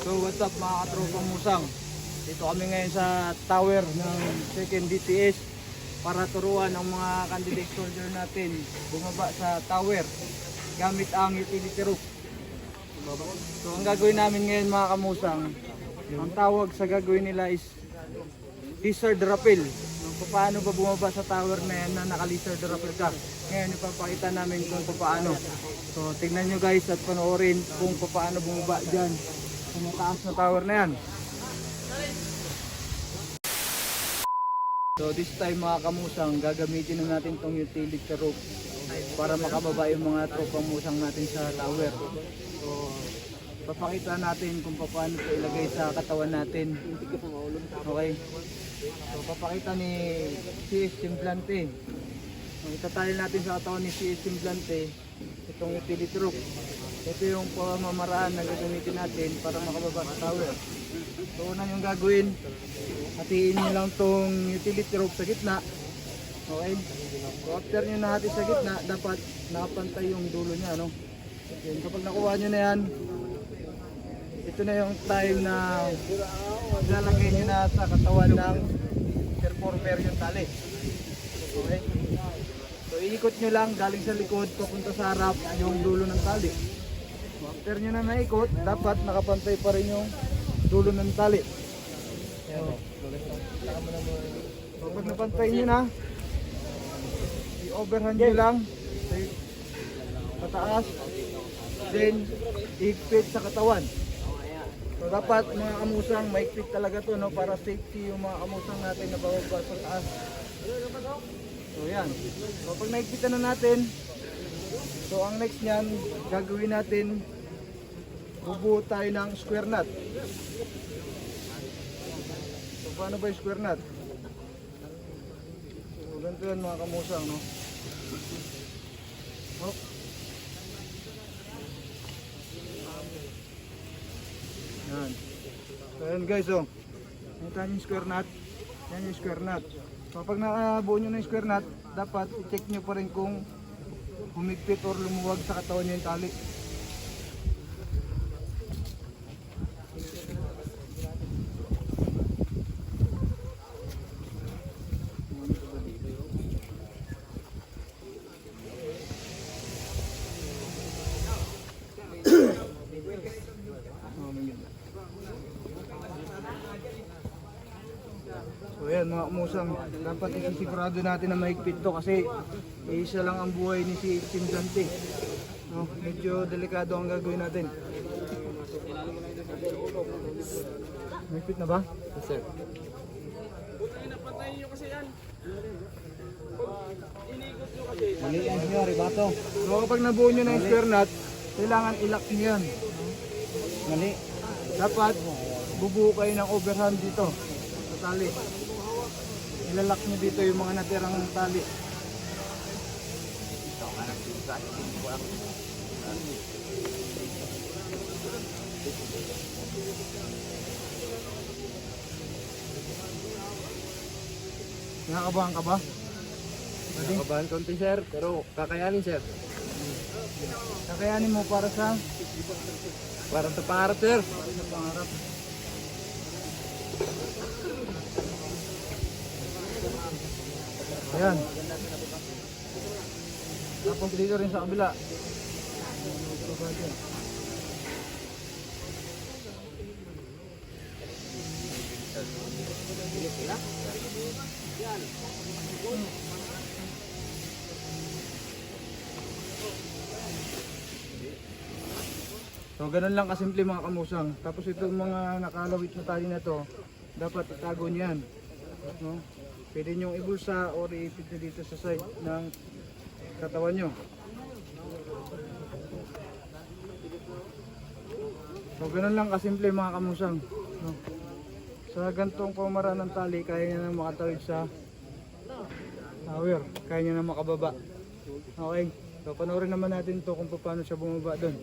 So what's up mga katropang musang? Dito kami ngayon sa tower ng second DTS para turuan ang mga candidate soldier natin bumaba sa tower gamit ang utility roof. So ang gagawin namin ngayon mga kamusang, ang tawag sa gagawin nila is lizard rappel. Kung paano ba bumaba sa tower na yan na naka-lizard rappel ka. Ngayon ipapakita namin kung paano. So tingnan nyo guys at panoorin kung paano bumaba dyan sa mataas na tower na yan. So this time mga kamusang, gagamitin na natin tong utility rope para makababa yung mga tropang musang natin sa tower. So papakita natin kung paano ito ilagay sa katawan natin. Okay. So papakita ni CS Simplante. Ang itatali natin sa katawan ni CS Simplante, itong utility rope. Ito yung pamamaraan na gagamitin natin para makababa sa tower. So una yung gagawin, hatiin nyo lang tong utility rope sa gitna. Okay? So after nyo nahati sa gitna, dapat nakapantay yung dulo niya. No? Yan, kapag nakuha nyo na yan, ito na yung time na lalagay nyo na sa katawan ng performer yung tali. Okay? So iikot nyo lang galing sa likod papunta sa harap yung dulo ng tali. After nyo na naikot, dapat nakapantay pa rin yung dulo ng tali. So, so pag napantay nyo na, i-overhand nyo lang pataas, then i-fit sa katawan. So dapat mga kamusang maikpit talaga to no para safety yung mga kamusang natin na bababa sa taas. So yan. So pag naikpitan na natin, so ang next niyan gagawin natin bubuo tayo ng square knot. So paano ba yung square knot? So ganito yan mga kamusang no. Oh. Yan. So guys oh. Nakita niyo yung square knot. Yan yung square knot. So pag nakabuo nyo na yung square knot, dapat i-check nyo pa rin kung humigpit or lumuwag sa katawan nyo yung tali. So yan mga umusang, dapat isisigurado natin na mahigpit to kasi isa lang ang buhay ni si Tim Dante. No, medyo delikado ang gagawin natin. Mahigpit na ba? Yes, sir. Mali yan siya, ribato. So kapag nabuo nyo na yung square knot, kailangan ilak nyo yan. Mali. Dapat bubuo kayo ng overhand dito sa tali. Ilalak nyo dito yung mga natirang tali. Nakakabahan ka ba? Nakabahan konti sir, pero kakayanin sir. Kakayanin mo para sa Para sa pangarap sir. sa pangarap. Ayan. Tapos dito rin sa kabila. So ganun lang kasimple mga kamusang. Tapos itong mga nakalawit na tali na to, dapat itago niyan. No? Pwede nyo ibulsa or iipit nyo dito sa side ng katawan nyo. So ganun lang kasimple mga kamusang. No? Sa gantong pamaraan ng tali, kaya nyo na makatawid sa tower. Kaya nyo na makababa. Okay? So panoorin naman natin to kung paano siya bumaba doon.